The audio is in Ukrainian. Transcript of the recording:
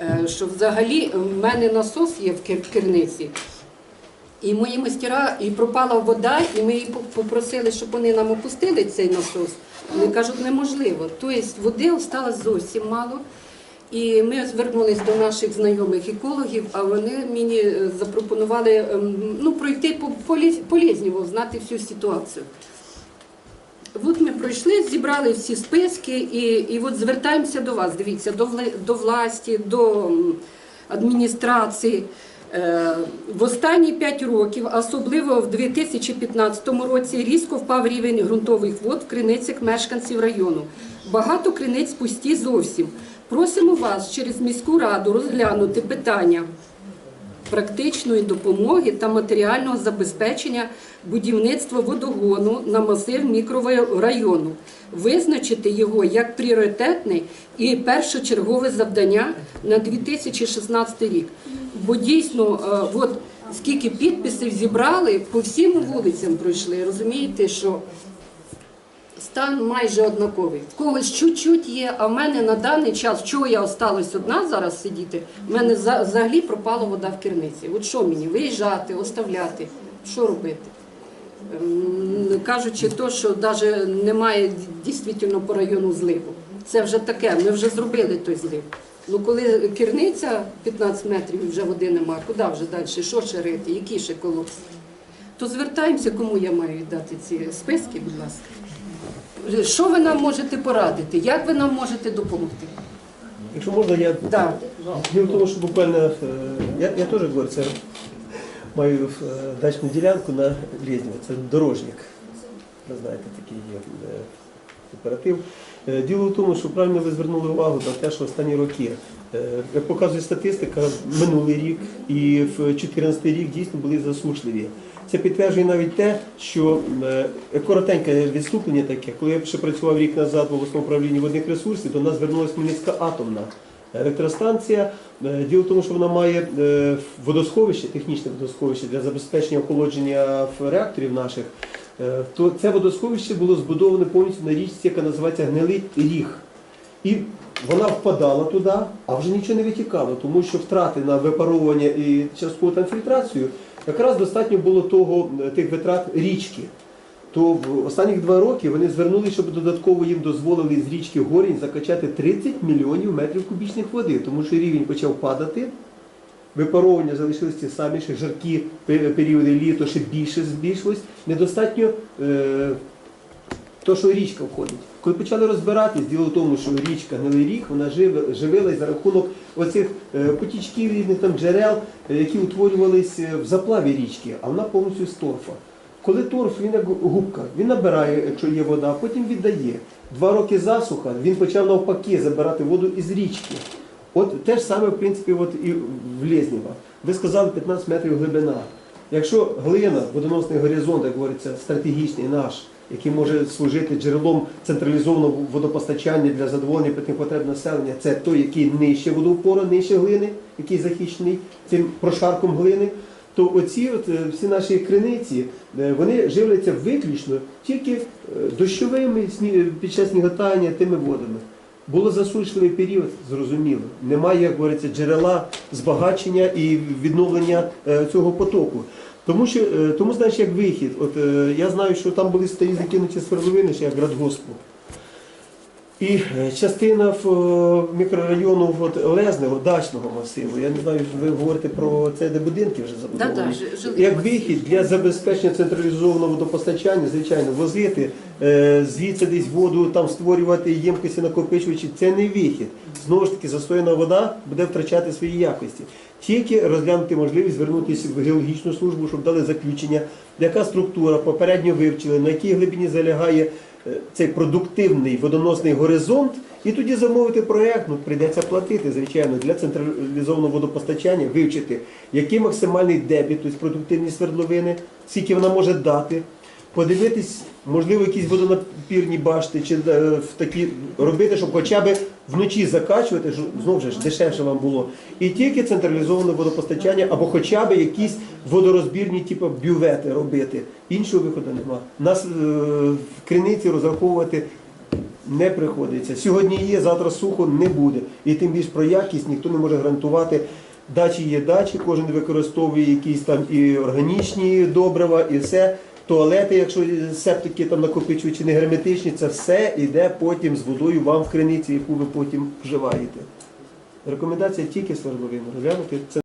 е, що взагалі в мене насос є в керниці. І мої мастера, і пропала вода, і ми по- попросили, щоб вони нам опустили цей насос. Вони кажуть, неможливо. Тобто води осталось зовсім мало. І ми звернулись до наших знайомих екологів, а вони мені е, запропонували ем, ну, пройти по, по, ліс- по Лєзнєву, знати всю ситуацію. От ми пройшли, зібрали всі списки, і, і от звертаємося до вас. Дивіться, до, до власті, до адміністрації. Е, В останні 5 років, особливо в 2015 році, різко впав рівень ґрунтових вод в криницях мешканців району. Багато криниць пусті зовсім. Просимо вас через міську раду розглянути питання практичної допомоги та матеріального забезпечення будівництва водогону на масив мікрорайону, визначити його як пріоритетне і першочергове завдання на 2016 рік. Бо дійсно, е, от скільки підписів зібрали, по всім вулицям пройшли. Розумієте, що стан майже однаковий. В когось чуть-чуть є, а в мене на даний час, чого я осталась одна зараз сидіти, в мене взагалі пропала вода в керниці. От що мені? Виїжджати, оставляти, що робити? Ем, Кажучи, то, що навіть немає дійсно по району зливу. Це вже таке, ми вже зробили той злив. Ну коли керниця 15 метрів і вже води немає, куди вже далі? Що ще рити? Які ще колодці? То звертаємося, кому я маю віддати ці списки, будь ласка. Що ви нам можете порадити? Як ви нам можете допомогти? Якщо можна, я Да. діло в тому, що буквально е, я, я теж говорю, це маю е, дачну ділянку на Лєзнєво, це дорожник. Ви знаєте, такий є е, оператив. Е, Діло в тому, що правильно ви звернули увагу на те, що останні роки, е, як показує статистика, минулий рік і в 2014 рік дійсно були засушливі. Це підтверджує навіть те, що е, коротеньке відступлення таке, коли я ще працював рік назад в обласному управлінні водних ресурсів, до нас звернулася Хмельницька атомна електростанція. Діло в тому, що вона має водосховище, технічне водосховище для забезпечення охолодження реакторів наших. Е, То це водосховище було збудоване повністю на річці, яка називається Гнилий Ріг. І вона впадала туди, а вже нічого не витікало, тому що втрати на випаровування і часткову фільтрацію якраз достатньо було того, е, тих витрат річки. То в останніх два роки вони звернули, щоб додатково їм дозволили з річки Горінь закачати 30 мільйонів метрів кубічних води, тому що рівень почав падати. Випаровування залишились ті самі, ще жаркі пе- періоди літо ще більше збільшилось. Недостатньо е, то, що річка входить. Коли почали розбиратись, діло в тому, що річка Гнилий Ріг, вона живилась за рахунок оцих е, потічків різних там джерел, е, які утворювались е, в заплаві річки, а вона повністю з торфа. Коли торф, він як губка, він набирає, якщо є вода, а потім віддає. Два роки засуха, він почав навпаки забирати воду із річки. От те ж саме, в принципі, от і в Лєзнєва. Ви сказали 15 метрів глибина. Якщо глина, водоносний горизонт, як говориться, стратегічний наш, який може служити джерелом централізованого водопостачання для задоволення питних потреб населення, це той, який нижче водоупору, нижче глини, який захищений цим прошарком глини, то оці от, е, всі наші криниці, е, вони живляться виключно тільки е, дощовими під час сніготання тими водами. Було засушливий період, зрозуміло. Немає, як говориться, джерела збагачення і відновлення е, цього потоку. Тому що е, тому, знаєш, як вихід. От е, я знаю, що там були старі закинуті свердловини, ще як Радгоспу. І е, частина е, мікрорайону от, Лезнево, дачного масиву. Я не знаю, ви говорите про це, де будинки вже забудовані. Як вихід для забезпечення централізованого водопостачання, звичайно, возити е, звідси десь воду, там створювати ємкості накопичувачі, це не вихід. Знову ж таки, застояна вода буде втрачати свої якості. Тільки розглянути можливість звернутися в геологічну службу, щоб дали заключення, яка структура попередньо вивчили, на якій глибині залягає цей продуктивний водоносний горизонт, і тоді замовити проєкт, ну прийдеться платити, звичайно, для централізованого водопостачання, вивчити, який максимальний дебіт, тобто продуктивність свердловини, скільки вона може дати, подивитись, можливо, якісь водонапірні башти, чи е, в такі робити, щоб хоча б вночі закачувати, щоб знову ж дешевше вам було. І тільки централізоване водопостачання, або хоча б якісь водорозбірні, типу бювети робити. Іншого виходу нема. Нас е, в криниці розраховувати не приходиться. Сьогодні є, завтра сухо не буде. І тим більш про якість ніхто не може гарантувати. Дачі є дачі, кожен використовує якісь там і органічні добрива, і все. Туалети, якщо септики там накопичують чи не герметичні, це все йде потім з водою вам в криниці, яку ви потім вживаєте. Рекомендація тільки свердловину. Розглянути